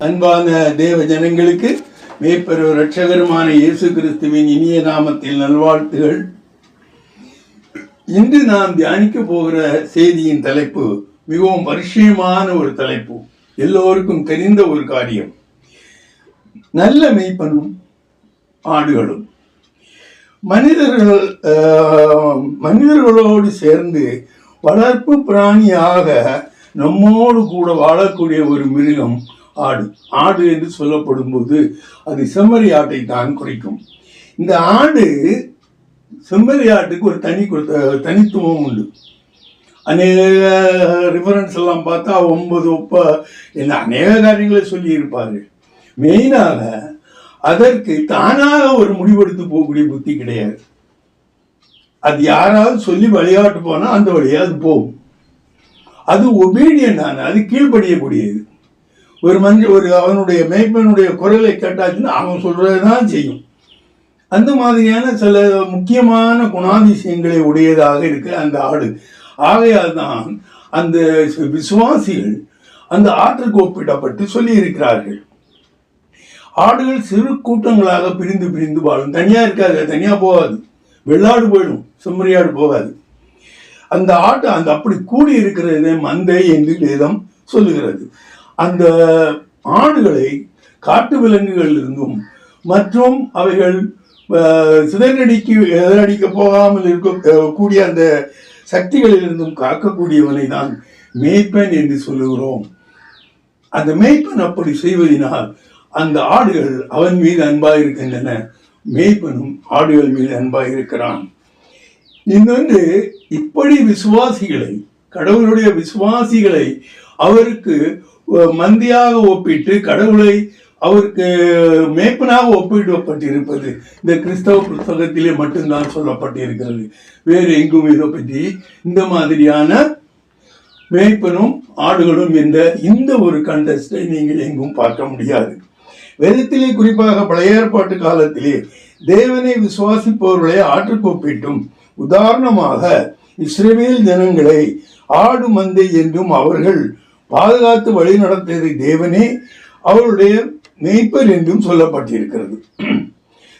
அன்பான தேவ ஜனங்களுக்கு மேய்ப்பெரு ரட்சகருமான இயேசு கிறிஸ்துவின் இனிய நாமத்தில் நல்வாழ்த்துகள். இன்று நாம் தியானிக்க போகிற செய்தியின் தலைப்பு மிகவும் பரிச்சயமான ஒரு தலைப்பு. எல்லோருக்கும் தெரிந்த ஒரு காரியம். நல்ல மெய்ப்பனும் ஆடுகளும். மனிதர்கள் ஆஹ், மனிதர்களோடு சேர்ந்து வளர்ப்பு பிராணியாக நம்மோடு கூட வாழக்கூடிய ஒரு மிருகம் ஆடு. ஆடு என்று சொல்லப்படும் போது அது செம்மறி ஆட்டை தான் குறைக்கும். இந்த ஆடு செம்மறி ஆட்டுக்கு ஒரு தனி கொடுத்த தனித்துவம் உண்டு. அநேக ரிஃபரன்ஸ் எல்லாம் பார்த்தா ஒன்பது ஒப்ப என்ன அநேக காரியங்களை சொல்லியிருப்பார் மெயினாக அதற்கு தானாக ஒரு முடிவெடுத்து போகக்கூடிய புத்தி கிடையாது. அது யாராவது சொல்லி விளையாட்டு போனால் அந்த வழியாக அது போகும். அது ஒபீனியன் ஆனால் அது கீழ்ப்படியக்கூடியது. ஒரு மஞ்ச ஒரு அவனுடைய மேய்ப்பனுடைய குரலை கேட்டாச்சுன்னா அவன் சொல்றதுதான் செய்யும். அந்த மாதிரியான சில முக்கியமான குணாதிசயங்களை உடையதாக இருக்கு அந்த ஆடு. ஆகையால் தான் அந்த விசுவாசிகள் அந்த ஆற்றுக்கு ஒப்பிடப்பட்டு சொல்லி இருக்கிறார்கள் ஆடுகள் சிறு கூட்டங்களாக பிரிந்து பிரிந்து வாழும். தனியா இருக்காது தனியா போகாது. வெள்ளாடு போயிடும் செம்மறியாடு போகாது. அந்த ஆட்டு அந்த அப்படி கூடி இருக்கிறது மந்தை என்று வேதம் சொல்லுகிறது. அந்த ஆடுகளை காட்டு விலங்குகளிலிருந்தும் மற்றும் அவைகள் அஹ், சிதறடிக்கு எதிரடிக்க போகாமல் இருக்க கூடிய அந்த சக்திகளிலிருந்தும் காக்கக்கூடியவனை தான் மேய்ப்பன் என்று சொல்லுகிறோம். அந்த மேய்ப்பன் அப்படி செய்வதனால் அந்த ஆடுகள் அவன் மீது அன்பாக இருக்கின்றன. மேய்ப்பனும் ஆடுகள் மீது அன்பாக இருக்கிறான். இன்னொன்று இப்படி விசுவாசிகளை கடவுளுடைய விசுவாசிகளை அவருக்கு மந்தியாக ஒப்பிட்டு கடவுளை அவருக்கு மேய்ப்பனாக ஒப்பிடப்பட்டிருப்பது இந்த கிறிஸ்தவ புத்தகத்திலே மட்டும்தான் சொல்லப்பட்டிருக்கிறது. வேறு எங்கும் இதை பற்றி இந்த மாதிரியான மேய்ப்பனும் ஆடுகளும் என்ற இந்த ஒரு கண்டஸ்டை நீங்கள் எங்கும் பார்க்க முடியாது. வேதத்திலே குறிப்பாக பழைய ஏற்பாட்டு காலத்திலே தேவனை விசுவாசிப்பவர்களை ஆற்றுக்கு ஒப்பிட்டும் உதாரணமாக இஸ்ரேவேல் ஜனங்களை ஆடு மந்தை என்றும் அவர்கள் பாதுகாத்து வழி நடத்தியதை தேவனே அவருடைய மெய்ப்பர் என்றும் சொல்லப்பட்டிருக்கிறது.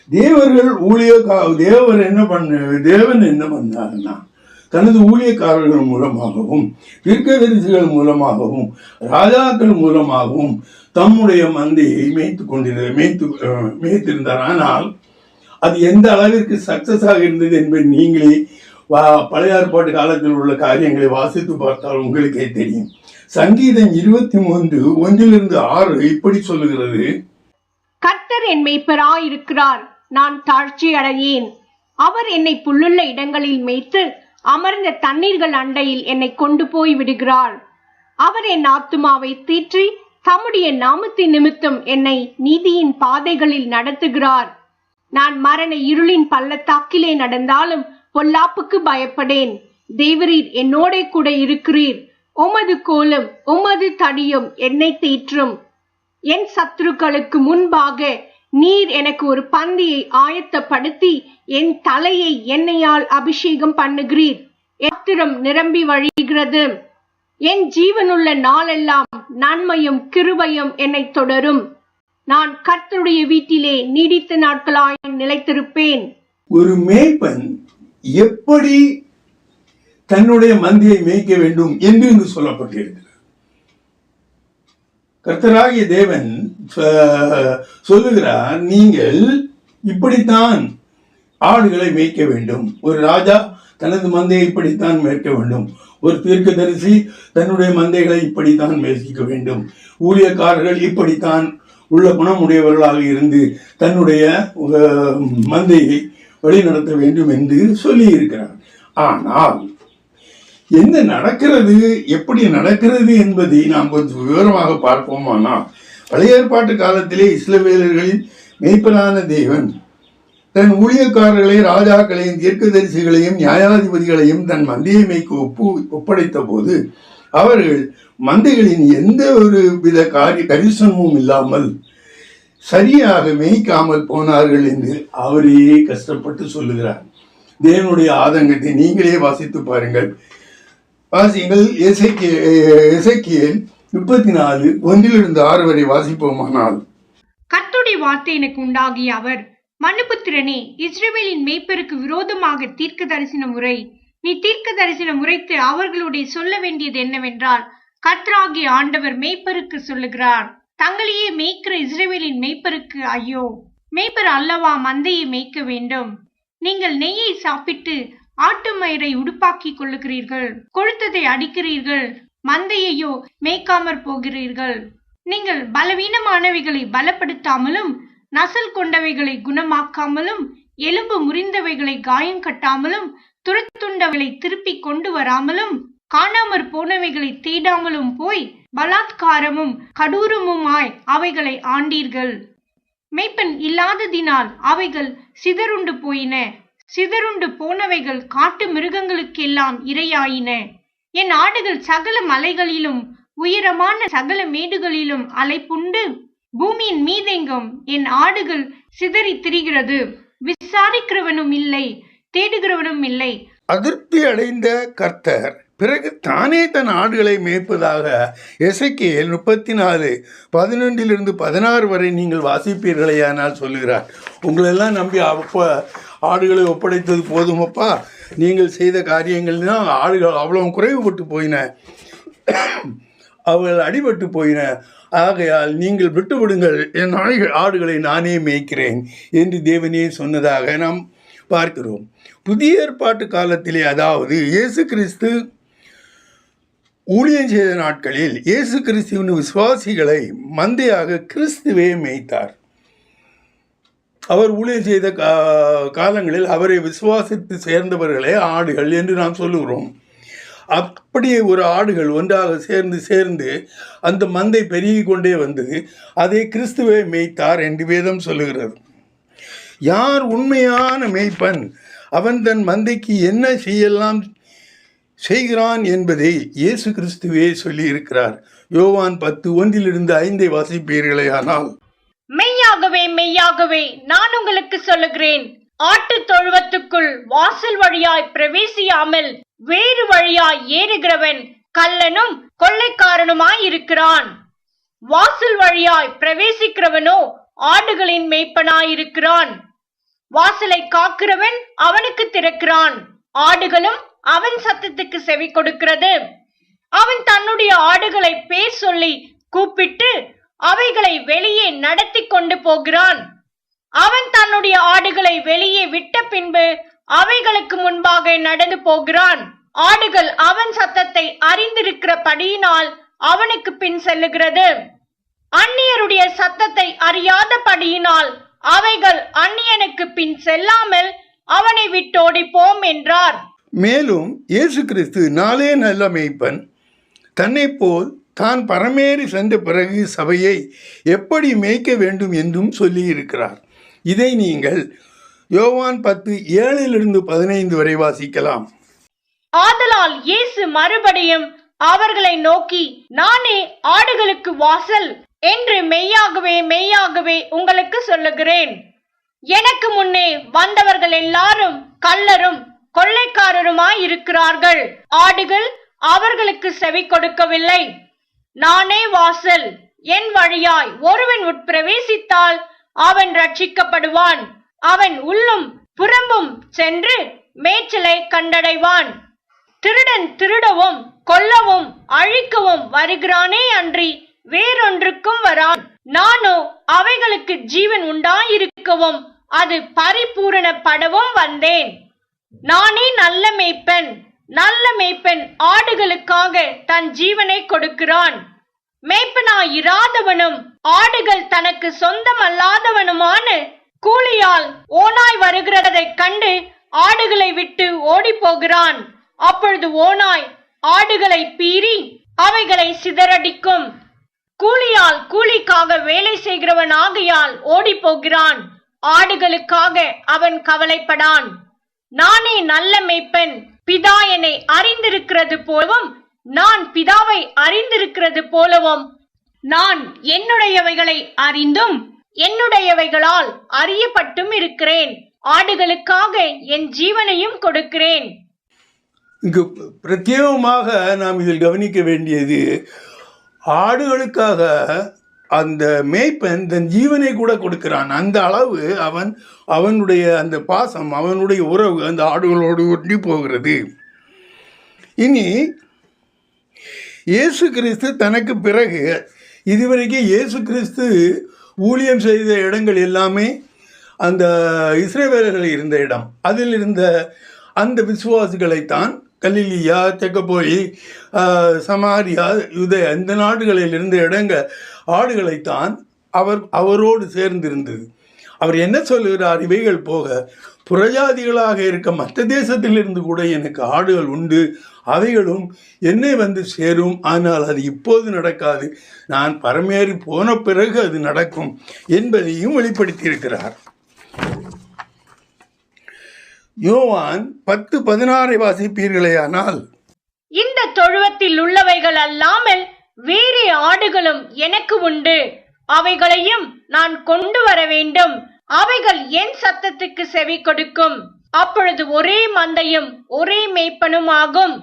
தேவர்கள் ஊழிய தேவர் என்ன பண்ண தேவன் என்ன பண்ணாருன்னா தனது ஊழியக்காரர்கள் மூலமாகவும் தீர்க்கதரிசிகள் மூலமாகவும் ராஜாக்கள் மூலமாகவும் தம்முடைய மந்தையை மேய்த்து கொண்டிருந்த மேய்த்து மேய்த்திருந்தார். ஆனால் அது எந்த அளவிற்கு சக்சஸ் ஆக இருந்தது என்பது நீங்களே வா- பழைய ஏற்பாட்டு காலத்தில் உள்ள காரியங்களை வாசித்து பார்த்தால் உங்களுக்கே தெரியும். சங்கீதம் இருபத்தி மூன்று ஒன்றிலிருந்து ஆறு இப்படி சொல்லுகிறது. கர்த்தர் என் மேய்ப்பராயிருக்கிறார் நான் தாழ்ச்சி அடையேன். அவர் என்னை புல்லுள்ள இடங்களில் மேய்த்து அமர்ந்த தண்ணீர்கள் அண்டையில் என்னை கொண்டு போய் விடுகிறார். அவர் என் ஆத்துமாவை தீற்றி தம்முடைய நாமத்தின் நிமித்தம் என்னை நீதியின் பாதைகளில் நடத்துகிறார். நான் மரண இருளின் பள்ளத்தாக்கிலே நடந்தாலும் பொல்லாப்புக்கு பயப்படேன். தேவரீர் என்னோட கூட இருக்கிறீர். உமது கோலும் உமது தடியும் என்னை தீற்றும். என் சத்துருக்களுக்கு முன்பாக நீர் எனக்கு ஒரு பந்தியை ஆயத்தப்படுத்தி என் தலையை எண்ணெயால் அபிஷேகம் பண்ணுகிறீர். எத்திரம் நிரம்பி வழிகிறது. என் ஜீவனுள்ள நாளெல்லாம் நன்மையும் கிருபையும் என்னை தொடரும். நான் கர்த்தருடைய வீட்டிலே நீடித்த நாட்களாய் நிலைத்திருப்பேன். ஒரு மேய்ப்பன் எப்படி தன்னுடைய மந்தையை மேய்க்க வேண்டும் என்று இங்கு சொல்லப்பட்டிருக்கிறது. கர்த்தராகிய தேவன் சொல்லுகிறார் நீங்கள் இப்படித்தான் ஆடுகளை மேய்க்க வேண்டும். ஒரு ராஜா தனது மந்தையை இப்படித்தான் மேய்க்க வேண்டும். ஒரு தீர்க்கதரிசி தன்னுடைய மந்தைகளை இப்படித்தான் மேய்க்க வேண்டும். ஊழியக்காரர்கள் இப்படித்தான் உள்ள குணமுடையவர்களாக இருந்து தன்னுடைய அஹ், மந்தையை வழிநடத்த வேண்டும் என்று சொல்லி இருக்கிறார் ஆனால் என்ன நடக்கிறது? எப்படி நடக்கிறது என்பதை நாம் கொஞ்சம் விவரமாக பார்ப்போமானால் பழைய ஏற்பாட்டு காலத்திலே இஸ்லவேலர்களின் மெய்ப்பனான தேவன் தன் ஊழியக்காரர்களை ராஜாக்களையும் தீர்க்கதரிசிகளையும் நியாயாதிபதிகளையும் தன் மந்தையை மேய்க்கு ஒப்பு ஒப்படைத்த போது அவர்கள் மந்தைகளின் எந்த ஒரு வித காரிய கரிசனமும் இல்லாமல் சரியாக மேய்க்காமல் போனார்கள் என்று அவரே கஷ்டப்பட்டு சொல்லுகிறார். தேவனுடைய ஆதங்கத்தை நீங்களே வாசித்து பாருங்கள். வாசியுங்கள் எசைக்கிய எசைக்கியல் முப்பத்தி நாலு ஒன்றிலிருந்து ஆறு வரை வாசிப்போமானால். கத்துடைய வார்த்தை எனக்கு உண்டாகிய அவர் மனுபுத்திரனே இஸ்ரேலின் மேய்ப்பருக்கு விரோதமாக தீர்க்க தரிசன முறை. நீ தீர்க்க தரிசனம் முறைத்து அவர்களுடைய சொல்ல வேண்டியது என்னவென்றால் கத்ராகி ஆண்டவர் மேய்ப்பருக்கு சொல்லுகிறார் தங்களையே மேய்க்கிற இஸ்ரேவேலின் மேய்ப்பருக்கு ஐயோ. மேய்ப்பர் அல்லவா மந்தையை மேய்க்க வேண்டும்? நீங்கள் நெய்யை சாப்பிட்டு ஆட்டு மயிரை உடுப்பாக்கிக் கொள்ளுகிறீர்கள். கொழுத்ததை அடிக்கிறீர்கள். மந்தையையோ மேய்க்காமற் போகிறீர்கள். நீங்கள் பலவீனமானவைகளை பலப்படுத்தாமலும் நசல் கொண்டவைகளை குணமாக்காமலும் எலும்பு முறிந்தவைகளை காயம் கட்டாமலும் துரத்துண்டவைகளை திருப்பி கொண்டு வராமலும் காணாமற் போனவைகளை தேடாமலும் போய் பலாத்காரமும் கடூரமுமாய் அவைகளை ஆண்டீர்கள். மேய்ப்பன் இல்லாததினால் அவைகள் சிதறுண்டு போயின. சிதறுண்டு போனவைகள் காட்டு மிருகங்களுக்கெல்லாம் இரையாயின. என் ஆடுகள் சகல மலைகளிலும் உயரமான சகல மேடுகளிலும் அலைப்புண்டு பூமியின் மீதெங்கும் என் ஆடுகள் சிதறி திரிகிறது. விசாரிக்கிறவனும் இல்லை தேடுகிறவனும் இல்லை. அதிருப்தி அடைந்த கர்த்தர் பிறகு தானே தன் ஆடுகளை மேய்ப்பதாக எசைக்கியல் முப்பத்தி நாலு பதினொன்றிலிருந்து பதினாறு வரை நீங்கள் வாசிப்பீர்களேயானால் சொல்லுகிறார். உங்களெல்லாம் நம்பி அப்போ ஆடுகளை ஒப்படைத்தது போதுமப்பா நீங்கள் செய்த காரியங்கள் தான் ஆடுகள் அவ்வளவு குறைவுபட்டு போயின. அவர்கள் அடிபட்டு போயின. ஆகையால் நீங்கள் விட்டுவிடுங்கள். என் ஆடுகள் ஆடுகளை நானே மேய்க்கிறேன் என்று தேவனே சொன்னதாக நாம் பார்க்கிறோம். புதிய ஏற்பாட்டு காலத்திலே அதாவது இயேசு கிறிஸ்து ஊழியம் செய்த நாட்களில் இயேசு கிறிஸ்துவின் விசுவாசிகளை மந்தையாக கிறிஸ்துவே மேய்த்தார். அவர் ஊழியர் செய்த கா- காலங்களில் அவரை விசுவாசித்து சேர்ந்தவர்களே ஆடுகள் என்று நாம் சொல்லுகிறோம். அப்படியே ஒரு ஆடுகள் ஒன்றாக சேர்ந்து சேர்ந்து அந்த மந்தை பெருகி கொண்டே வந்தது அதை கிறிஸ்துவை மேய்த்தார் என்று வேதம் சொல்லுகிறது. யார் உண்மையான மேய்ப்பன்? அவன் தன் மந்தைக்கு என்ன செய்யலாம் செய்கிறான் என்பதை இயேசு கிறிஸ்துவே சொல்லியிருக்கிறார். யோவான் பத்து ஒன்றிலிருந்து ஐந்தை வாசிப்பீர்களே ஆனால். உண்மையாகவே மெய்யாகவே நான் உங்களுக்கு சொல்லுகிறேன். ஆட்டு தொழுவத்துக்குள் வாசல் வழியாய் பிரவேசியாமல் வேறு வழியாய் ஏறுகிறவன் கல்லனும் கொள்ளைக்காரனுமாய் இருக்கிறான் வாசல் வழியாய் பிரவேசிக்கிறவனோ ஆடுகளின் மேய்ப்பனாயிருக்கிறான். வாசலை காக்கிறவன் அவனுக்கு திறக்கிறான். ஆடுகளும் அவன் சத்தத்துக்கு செவி கொடுக்கிறது அவன் தன்னுடைய ஆடுகளை பேர் சொல்லி கூப்பிட்டு அவைகளை வெளியே நடத்தி கொண்டு போகிறான். அவன் தன்னுடைய ஆடுகளை வெளியே விட்ட பின்பு அவைகளுக்கு முன்பாக நடந்து போகிறான். ஆடுகள் அவன் சத்தத்தை அறிந்திருக்கிறபடியினால் அவனுக்கு பின் செல்லுகிறது. அந்நியருடைய சத்தத்தை அறியாதபடியினால் அவைகள் அந்நியனுக்கு பின் செல்லாமல் அவனை விட்டோடி போம் என்றார். மேலும் இயேசு கிறிஸ்து நாளே நல்ல மெய்ப்பன். தன்னை போல் தான் பரமேறி சென்ற பிறகு சபையை எப்படி மேய்க்க வேண்டும் என்றும் சொல்லியிருக்கிறார். இதை நீங்கள் யோவான் பத்து ஏழிலிருந்து பதினைந்து வரை வாசிக்கலாம். ஆதலால் இயேசு மறுபடியும் அவர்களை நோக்கி நானே ஆடுகளுக்கு வாசல் என்று மெய்யாகவே மெய்யாகவே உங்களுக்கு சொல்லுகிறேன். எனக்கு முன்னே வந்தவர்கள் எல்லாரும் கள்ளரும் கொள்ளைக்காரருமாய் இருக்கிறார்கள் ஆடுகள் அவர்களுக்கு செவி கொடுக்கவில்லை நானே வாசல். என் வழியாய் ஒருவன் உட்பிரவேசித்தால் அவன் ரட்சிக்கப்படுவான். அவன் உள்ளும் புறம்பும் சென்று மேய்ச்சலை கண்டடைவான். திருடன் திருடவும் கொல்லவும் அழிக்கவும் வருகிறானே அன்றி வேறொன்றுக்கும் வரான். நானோ அவைகளுக்கு ஜீவன் உண்டாயிருக்கவும் அது பரிபூரணப்படவும் வந்தேன். நானே நல்ல மேய்ப்பன். நல்ல மேய்ப்பன் ஆடுகளுக்காக தன் ஜீவனை கொடுக்கிறான். மேய்ப்பனாயிராதவனும் ஆடுகள் தனக்கு சொந்தமல்லாதவனுமான கூலியால் ஓனாய் வருகிறதைக் கண்டு ஆடுகளை விட்டு ஓடிப் போகிறான் அப்பொழுது ஓனாய் ஆடுகளை பீறி அவைகளை சிதறடிக்கும். கூலியால் கூலிக்காக வேலை செய்கிறவன் ஆகையால் ஓடிப் போகிறான் ஆடுகளுக்காக அவன் கவலைப்படான். நானே நல்ல மேய்ப்பன் பிதா என்னை அறிந்திருக்கிறது போலவும் நான் பிதாவை அறிந்திருக்கிறது போலவும் நான் என்னுடையவைகளை அறிந்தும் என்னுடையவைகளால் அறியப்பட்டும் இருக்கிறேன். ஆடுகளுக்காக என் ஜீவனையும் கொடுக்கிறேன். இங்கு பிரத்யேகமாக நாம் இதில் கவனிக்க வேண்டியது ஆடுகளுக்காக அந்த மேய்ப்பன் தன் ஜீவனை கூட கொடுக்கிறான். அந்த அளவு அவன் அவனுடைய அந்த பாசம் அவனுடைய உறவு அந்த ஆடுகளோடு ஒட்டி போகிறது. இனி இயேசு கிறிஸ்து தனக்கு பிறகு இதுவரைக்கும் இயேசு கிறிஸ்து ஊழியம் செய்த இடங்கள் எல்லாமே அந்த இஸ்ரேவேலர்கள் இருந்த இடம். அதில் இருந்த அந்த விசுவாசிகளைத்தான் கலிலியா தெக்கப்போய் சமாரியா யுத இந்த நாடுகளில் இருந்த இடங்கள் ஆடுகளைத்தான் அவர் அவரோடு சேர்ந்திருந்தது. அவர் என்ன சொல்லுகிறார்? இவைகள் போக புறஜாதிகளாக இருக்க மற்ற தேசத்திலிருந்து கூட எனக்கு ஆடுகள் உண்டு. அவைகளும் என்னை வந்து சேரும். ஆனால் அது இப்போது நடக்காது. நான் பரமேறி போன பிறகு அது நடக்கும் என்பதையும் வெளிப்படுத்தியிருக்கிறார். யோவான் பத்து பதினாறை வாசிப்பீர்களேயானால் இந்த தொழுவத்தில் உள்ளவைகள் அல்லாமல் வேறு ஆடுகளும் எனக்கு உண்டு. அவைகளையும் நான் கொண்டு வர வேண்டும். அவைகள் என் சத்தத்துக்கு செவி கொடுக்கும். அப்பொழுது ஒரே மந்தையும் ஒரே மேய்ப்பனும் ஆகும்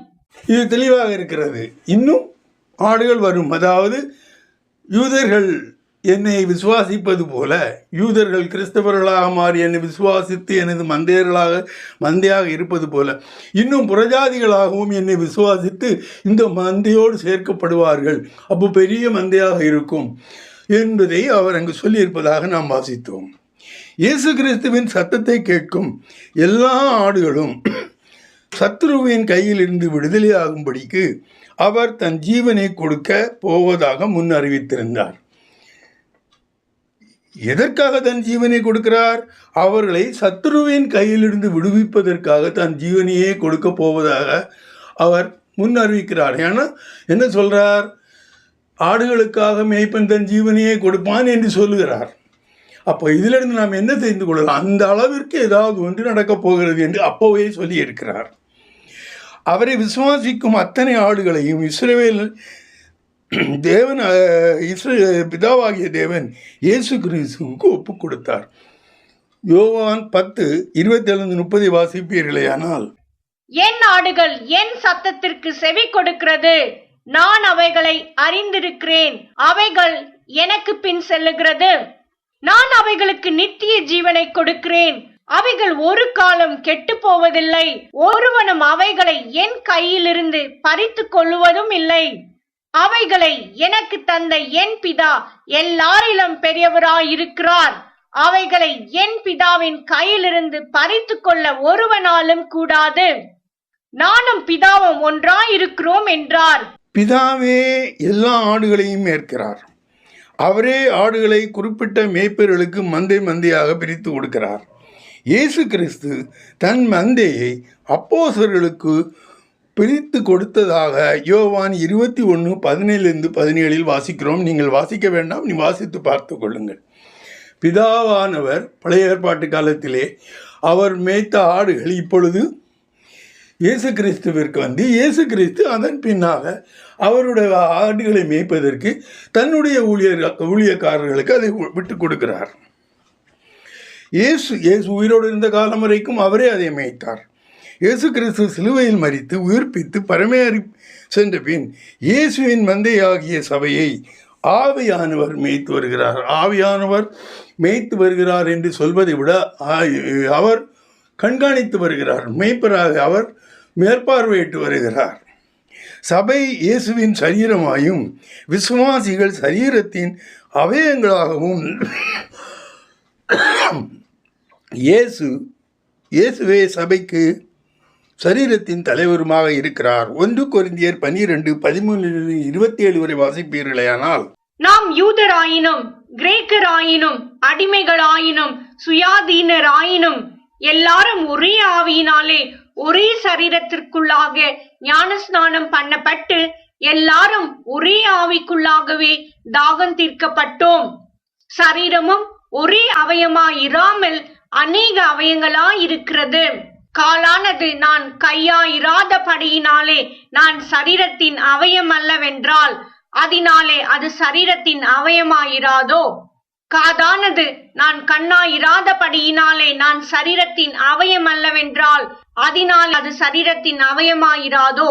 இது தெளிவாக இருக்கிறது. இன்னும் ஆடுகள் வரும். அதாவது யூதர்கள் என்னை விசுவாசிப்பது போல யூதர்கள் கிறிஸ்தவர்களாக மாறி என்னை விசுவாசித்து எனது மந்தையர்களாக மந்தையாக இருப்பது போல இன்னும் புறஜாதிகளாகவும் என்னை விசுவாசித்து இந்த மந்தையோடு சேர்க்கப்படுவார்கள். அப்போ பெரிய மந்தையாக இருக்கும் என்பதை அவர் அங்கு சொல்லியிருப்பதாக நாம் வாசித்தோம். இயேசு கிறிஸ்துவின் சத்தத்தை கேட்கும் எல்லா ஆடுகளும் சத்ருவின் கையிலிருந்து விடுதலையாகும்படிக்கு அவர் தன் ஜீவனை கொடுக்க போவதாக முன் அறிவித்திருந்தார். எதற்காக தன் ஜீவனை கொடுக்கிறார்? அவர்களை சத்ருவின் கையிலிருந்து விடுவிப்பதற்காக தன் ஜீவனையே கொடுக்க போவதாக அவர் முன் அறிவிக்கிறார். ஏன்னா என்ன சொல்றார்? ஆடுகளுக்காக மேய்ப்பன் தன் ஜீவனையே கொடுப்பான் என்று சொல்லுகிறார். அப்போ இதிலிருந்து நாம் என்ன தெரிந்து கொள்ளலாம்? அந்த அளவிற்கு ஏதாவது ஒன்று நடக்கப் போகிறது என்று அப்போவே சொல்லி இருக்கிறார். அவரை விசுவாசிக்கும் அத்தனை ஆடுகளையும் இஸ்ரேவேல் தேவன் இஸ்ரே இஸ்ர பிதாவாகிய தேவன் இயேசு கிறிஸ்துவுக்கு ஒப்பு கொடுத்தார். யோவான் பத்து இருபத்தேழு முப்பதை வாசிப்பீர்களேயானால் என் ஆடுகள் என் சத்தத்திற்கு செவி கொடுக்கிறது. நான் அவைகளை அறிந்திருக்கிறேன். அவைகள் எனக்கு பின் செல்லுகிறது. நான் அவைகளுக்கு நித்திய ஜீவனை கொடுக்கிறேன். அவைகள் ஒரு காலம் கெட்டு போவதில்லை. ஒருவனும் அவைகளை என் கையிலிருந்து பறித்து கொள்ளுவதும் இல்லை. அவைகளை எனக்கு தந்த என் பிதா எல்லாரிலும் பெரியவராயிருக்கிறார். அவைகளை என் பிதாவின் கையிலிருந்து பறித்து கொள்ள ஒருவனாலும் கூடாது. நானும் பிதாவும் ஒன்றாயிருக்கிறோம் என்றார். பிதாவே எல்லா ஆடுகளையும் ஏற்கிறார். அவரே ஆடுகளை குறிப்பிட்ட மேய்ப்பர்களுக்கு மந்தை மந்தையாக பிரித்து கொடுக்கிறார். இயேசு கிறிஸ்து தன் மந்தையை அப்போசர்களுக்கு பிரித்து கொடுத்ததாக யோவான் இருபத்தி ஒன்று பதினேழுலேருந்து பதினேழில் வாசிக்கிறோம். நீங்கள் வாசிக்க வேண்டாம் நீ வாசித்து பார்த்து கொள்ளுங்கள். பிதாவானவர் பழைய ஏற்பாட்டு காலத்திலே அவர் மேய்த்த ஆடுகள் இப்பொழுது இயேசு கிறிஸ்துவிற்கு வந்து இயேசு கிறிஸ்து அதன் பின்னாக அவருடைய ஆடுகளை மேய்ப்பதற்கு தன்னுடைய ஊழியர் ஊழியக்காரர்களுக்கு அதை விட்டு கொடுக்கிறார். இயேசு இயேசு உயிரோடு இருந்த காலம் வரைக்கும் அவரே அதை மேய்த்தார். இயேசு கிறிஸ்து சிலுவையில் மறித்து உயிர்ப்பித்து பரமேறி சென்ற பின் இயேசுவின் மந்தையாகிய சபையை ஆவியானவர் மேய்த்து வருகிறார். ஆவியானவர் மேய்த்து வருகிறார் என்று சொல்வதை விட அவர் கண்காணித்து வருகிறார். மேய்ப்பராக அவர் மேற்பார்வையிட்டு வருகிறார். சபை இயேசுவின் சரீரமாயும் விசுவாசிகள் சரீரத்தின் அவயங்களாகவும் இயேசு இயேசுவே சபைக்கு சரீரத்தின் தலைவருமாக இருக்கிறார். ஒன்று கொரிந்தியர் பனிரெண்டு பதிமூன்று இருபத்தி ஏழு வரை வாசிப்பீர்களேயானால் நாம் யூதராயினும் கிரேக்கராயினும் அடிமைகளாயினும் சுயாதீனராயினும் எல்லாரும் ஒரே ஆவியினாலே ஒரே சரீரத்திற்குள்ளாக ஞானஸ்நானம் பண்ணப்பட்டு எல்லாரும் ஒரே ஆவிக்குள்ளாகவே தாகம் தீர்க்கப்பட்டோம். சரீரமும் ஒரே அவயமாயிராமல் அநேக அவயங்களா இருக்கிறது காலானது நான் கையா இராத படியினாலே நான் சரீரத்தின் அவயம் அல்லவென்றால் அதனாலே அது சரீரத்தின் அவயமாயிராதோ? காதானது நான் கண்ணாயிராதபடியினாலே நான் சரீரத்தின் அவயம் அல்லவென்றால் அதனால் அது சரீரத்தின் அவயமாயிராதோ?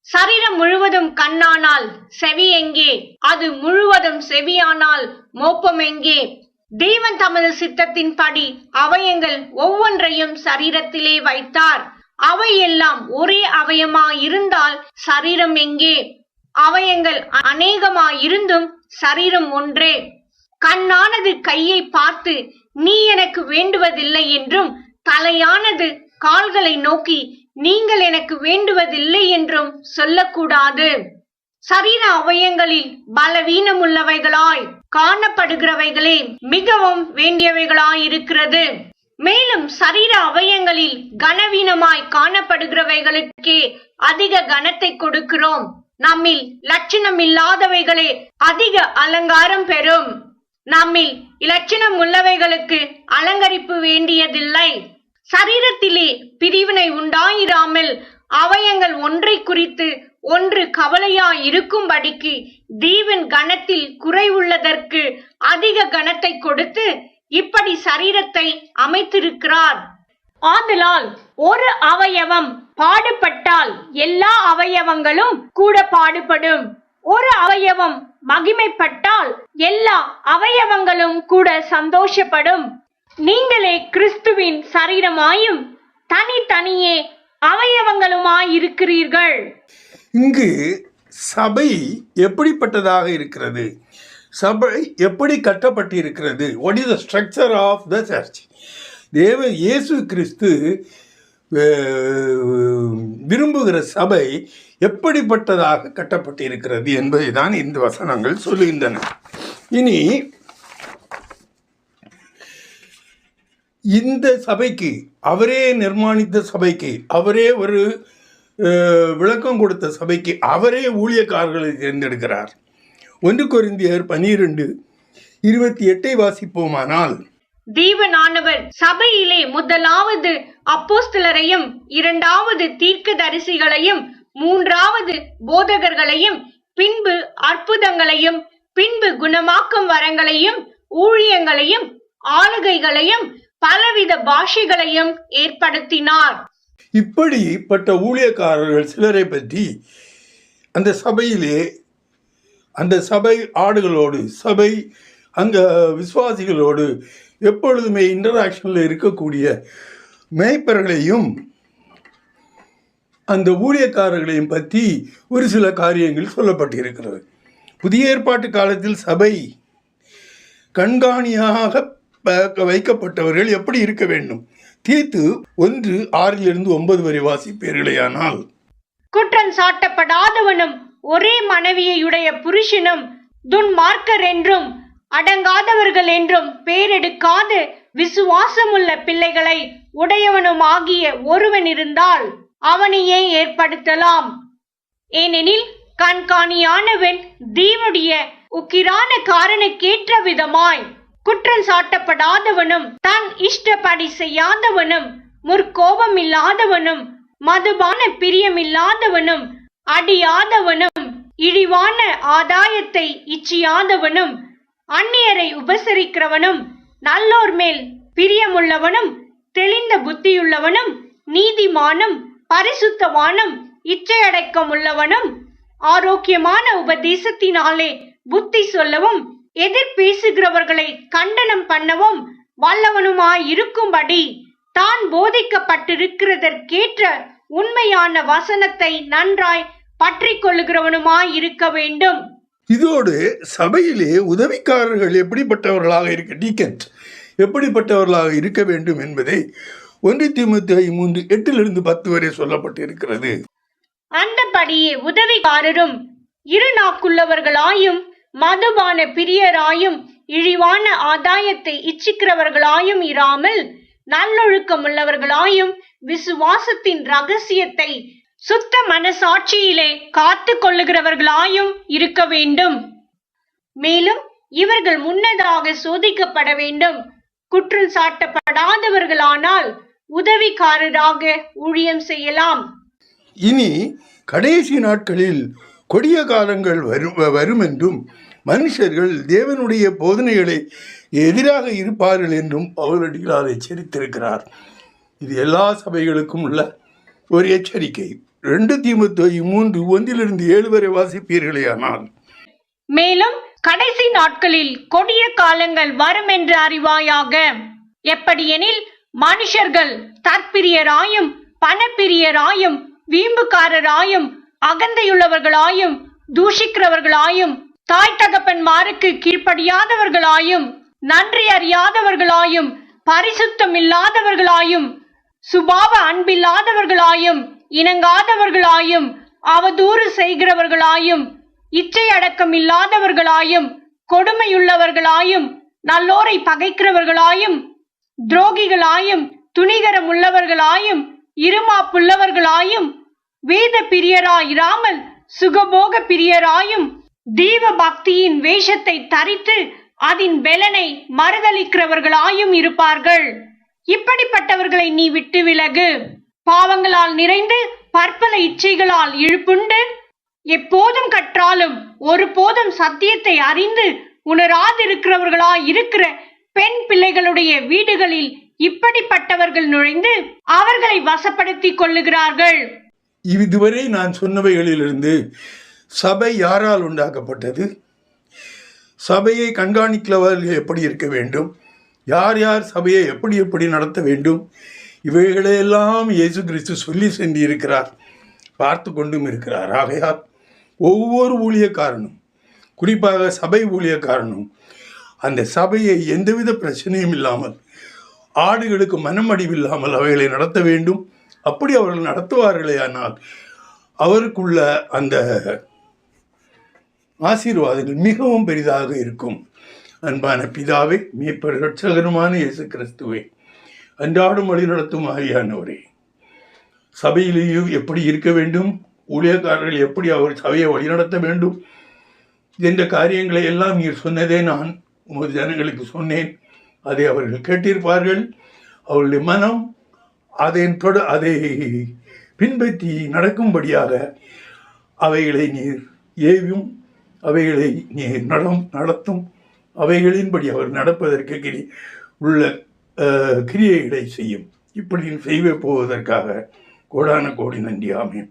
சரீரம் முழுவதும் கண்ணானால் செவி எங்கே? அது முழுவதும் செவியானால் மோப்பம் எங்கே? தேவன் தமது சித்தத்தின் படி அவயங்கள் ஒவ்வொன்றையும் சரீரத்திலே வைத்தார். அவையெல்லாம் ஒரே அவயமாயிருந்தால் சரீரம் எங்கே? அவயங்கள் அநேகமாயிருந்தும் சரீரம் ஒன்றே. கண்ணானது கையை பார்த்து நீ எனக்கு வேண்டுவதில்லை என்றும் தலையானது கால்களை நோக்கி நீங்கள் எனக்கு வேண்டுவதில்லை என்றும் சொல்லக்கூடாது. சரீர அவயங்களில் பலவீனமுள்ளவைகளாய் காணப்படுகிறவைகளே மிகவும் வேண்டியவைகளாயிருக்கிறது. மேலும் சரீர அவயங்களில் கனவீனமாய் காணப்படுகிறவைகளுக்கே அதிக கனத்தை கொடுக்கிறோம். நம்மில் லட்சணம் இல்லாதவைகளே அதிக அலங்காரம் பெறும். நம்மில் இலட்சணம் உள்ளவைகளுக்கு அலங்கரிப்பு வேண்டியதில்லை. சரீரத்திலே பிரிவினை உண்டாயிராமல் அவயங்கள் ஒன்றை குறித்து ஒன்று கவலையாய் இருக்கும்படிக்கு தீவின் கணத்தில் குறைவுள்ளதற்கு அதிக கணத்தை கொடுத்து இப்படி சரீரத்தை அமைத்திருக்கிறார். ஆதலால் ஒரு அவயவம் பாடுபட்டால் எல்லா அவயவங்களும் கூட பாடுபடும். ஒரு அவயவம் மகிமைப்பட்டால் எல்லா அவயவங்களும் கூட சந்தோஷப்படும். நீங்களே கிறிஸ்துவின் சரீரமாயும் தனித்தனியே அவயவங்களுமாயிருக்கிறீர்கள் இங்கு சபை எப்படிப்பட்டதாக இருக்கிறது? சபை எப்படி கட்டப்பட்டிருக்கிறது? What is the structure of the church தேவ இயேசு கிறிஸ்து விரும்புகிற சபை எப்படிப்பட்டதாக கட்டப்பட்டிருக்கிறது என்பதை தான் இந்த வசனங்கள் சொல்லுகின்றன. இனி இந்த சபைக்கு அவரே நிர்மாணித்த சபைக்கு அவரே ஒரு விளக்கம் கொடுத்த சபைக்கு அவரே ஊழியக்காரர்களை தேர்ந்தெடுக்கிறார். ஒன்று கொரிந்தியர் பனிரெண்டு இருபத்தி எட்டை வாசிப்போமானால் தேவனானவர் சபையிலே முதலாவது அப்போஸ்தலரையும் இரண்டாவது தீர்க்க தரிசிகளையும் மூன்றாவது போதகர்களையும் பின்பு அற்புதங்களையும் பின்பு குணமாக்கும் வரங்களையும் ஊழியங்களையும் ஆளுகைகளையும் பலவித பாஷைகளையும் ஏற்படுத்தினார். இப்படிப்பட்ட ஊழியக்காரர்கள் சிலரை பற்றி அந்த சபையிலே அந்த சபை ஆடுகளோடு சபை அங்க விசுவாசிகளோடு எப்பொழுதுமே இன்டராக்ஷனில் இருக்கக்கூடிய மேய்ப்பர்களையும் அந்த ஊழியக்காரர்களையும் பற்றி ஒரு சில காரியங்கள் சொல்லப்பட்டிருக்கிறது. புதிய ஏற்பாட்டு காலத்தில் சபை கண்காணியாக வைக்கப்பட்டவர்கள் எப்படி இருக்க வேண்டும்? தீத்து ஒன்று ஆறிலிருந்து ஒன்பது வரை வாசிப்பீர்களேயானால். குற்றம் சாட்டப்படாதவனும் ஒரே மனைவியையுடைய புருஷனும் துன்மார்க்கர் என்றும் அடங்காதவர்கள் என்றும் பேரெடுக்காது விசுவாசமுள்ள பிள்ளைகளை உடையவனும் ஆகிய ஒருவன் இருந்தால் அவனையே ஏற்படுத்தலாம். ஏனெனில் கண்காணியானவன் தீவுடைய உக்கிரான காரணக்கேற்ற விதமாய் குற்றம் சாட்டப்படாதவனும் தன் இஷ்டப்படி செய்யாதவனும் முற்கோபம் இல்லாதவனும் மதுபான பிரியமில்லாதவனும் அடியாதவனும் இழிவான ஆதாயத்தை இச்சியாதவனும் அந்நியரை உபசரிக்கிறவனும் நல்லோர் மேல் பிரியமுள்ளவனும் தெளிந்த புத்தியுள்ளவனும் நீதிமானும் பரிசுத்தவானும் இச்சையடக்கம் உள்ளவனும் ஆரோக்கியமான உபதேசத்தினாலே புத்தி சொல்லவும் எதிர் பேசுகிறவர்களை கண்டனம் பண்ணவும் வல்லவனுமாய் இருக்கும்படி தான் போதிக்கப்பட்டிருக்கிறதற்கேற்ற உண்மையான வசனத்தை நன்றாய் பற்றிக் கொள்ளுகிறவனுமாய் இருக்க வேண்டும். இதோடு சபையிலே உதவிக்காரர்கள் எப்படிப்பட்டவர்களாக இருக்க டீக்கன்ட் எப்படிப்பட்டவர்களாக இருக்க வேண்டும் என்பதை ஒன்று தீமுத்தி மூன்று எட்டிலிருந்து பத்து வரை சொல்லப்பட்டிருக்கிறது. அந்தபடியே உதவிக்காரரும் இரு நாக்குள்ளவர்களாயும் மதுபான பிரியராயும் இழிவான ஆதாயத்தை இச்சிக்கிறவர்களாயும் இராமல் நல்லொழுக்கம் உள்ளவர்களாயும் விசுவாசத்தின் ரகசியத்தை சுத்த மனசாட்சியிலே காத்து கொள்ளுகிறவர்களாயும் இருக்க வேண்டும். மேலும் இவர்கள் முன்னதாக சோதிக்கப்பட வேண்டும். குற்றம் சாட்டப்படாதவர்களானால் உதவிக்காரராக ஊழியம் செய்யலாம். இனி கடைசி நாட்களில் கொடிய காலங்கள் வரும் வரும் என்றும் மனுஷர்கள் தேவனுடைய போதனைகளை எதிராக இருப்பார்கள் என்றும் பவுலடிகளால் எச்சரித்திருக்கிறார். இது எல்லா சபைகளுக்கும் உள்ள ஒரு எச்சரிக்கை. ரெண்டு தீமத்தோய் மூன்று ஒன்றிலிருந்து ஏழு வரை வாசிப்பீர்களே ஆனால். மேலும் கடைசி நாட்களில் கொடிய காலங்கள் வரும் என்று அறிவாயாக எப்படியெனில் மனுஷர்கள் தற்பிரியராயும் பணப்பிரியராயும் வீம்புக்காரராயும் அகந்தையுள்ளவர்களாயும் தூஷிக்கிறவர்களாயும் தாய் தகப்பன்மாருக்கு கீழ்ப்படியாதவர்களாயும் நன்றி அறியாதவர்களாயும் பரிசுத்தம் இல்லாதவர்களாயும் சுபாவ அன்பில்லாதவர்களாயும் இணங்காதவர்களாயும் அவதூறு செய்கிறவர்களாயும் இச்சை அடக்கம் இல்லாதவர்களாயும் கொடுமையுள்ளவர்களாயும் நல்லோரை பகைக்கிறவர்களாயும் துரோகிகளாயும் துணிகரம் உள்ளவர்களாயும் இருமாப்புள்ளவர்களாயும் வேத பிரியராயிராமல் சுகபோக பிரியராயும் தீப பக்தியின் வேஷத்தை தரித்து அதன் பலனை மறுதளிக்கிறவர்களாயும் இருப்பார்கள். இப்படிப்பட்டவர்களை நீ விட்டு விலகு. பாவங்களால் நிறைந்து பற்பல இச்சைகளால் இழுப்புண்டு. எப்போதும் கற்றாலும் ஒருபோதும் சத்தியத்தை அறிந்து உணராதிருக்கிறவர்களாய் இருக்கிற பெண் பிள்ளைகளுடைய வீடுகளில் இப்படிப்பட்டவர்கள் நுழைந்து அவர்களை வசப்படுத்திக் கொள்ளுகிறார்கள். இதுவரை நான் சொன்னவைகளிலிருந்து சபை யாரால் உண்டாக்கப்பட்டது? சபையை கண்காணிக்கிறவர்கள் எப்படி இருக்க வேண்டும்? யார் யார் சபையை எப்படி எப்படி நடத்த வேண்டும்? இவைகளையெல்லாம் இயேசு கிறிஸ்து சொல்லி சென்றிருக்கிறார். பார்த்து கொண்டும் இருக்கிறார். ஆகையால் ஒவ்வொரு ஊழியக்காரனும் குறிப்பாக சபை ஊழியக்காரனும் அந்த சபையை எந்தவித பிரச்சனையும் இல்லாமல் ஆடுகளுக்கு மனமடிவில்லாமல் அவைகளை நடத்த வேண்டும். அப்படி அவர்கள் நடத்துவார்களே ஆனால் அவருக்குள்ள அந்த ஆசீர்வாதங்கள் மிகவும் பெரிதாக இருக்கும். அன்பான பிதாவே மீட்பர் ரட்சகருமான இயேசு கிறிஸ்துவே அன்றாடும் வழி நடத்தும் ஆரியானவரே சபையிலேயும் எப்படி இருக்க வேண்டும்? ஊழியக்காரர்கள் எப்படி அவர் சபையை வழிநடத்த வேண்டும்? என்ற காரியங்களை எல்லாம் நீர் சொன்னதே நான். உமது ஜனங்களுக்கு சொன்னேன். அதை அவர்கள் கேட்டிருப்பார்கள். அவருடைய மனம் அதன் தொட அதை பின்பற்றி நடக்கும்படியாக அவைகளை நீர் ஏவும் அவைகளை நீர் நடம் நடத்தும். அவைகளின்படி அவர் நடப்பதற்கு கிரி உள்ள கிரியைகளை செய்யும். இப்படி செய்வே போவதற்காக கோடான கோடி நன்றி. ஆமேன்.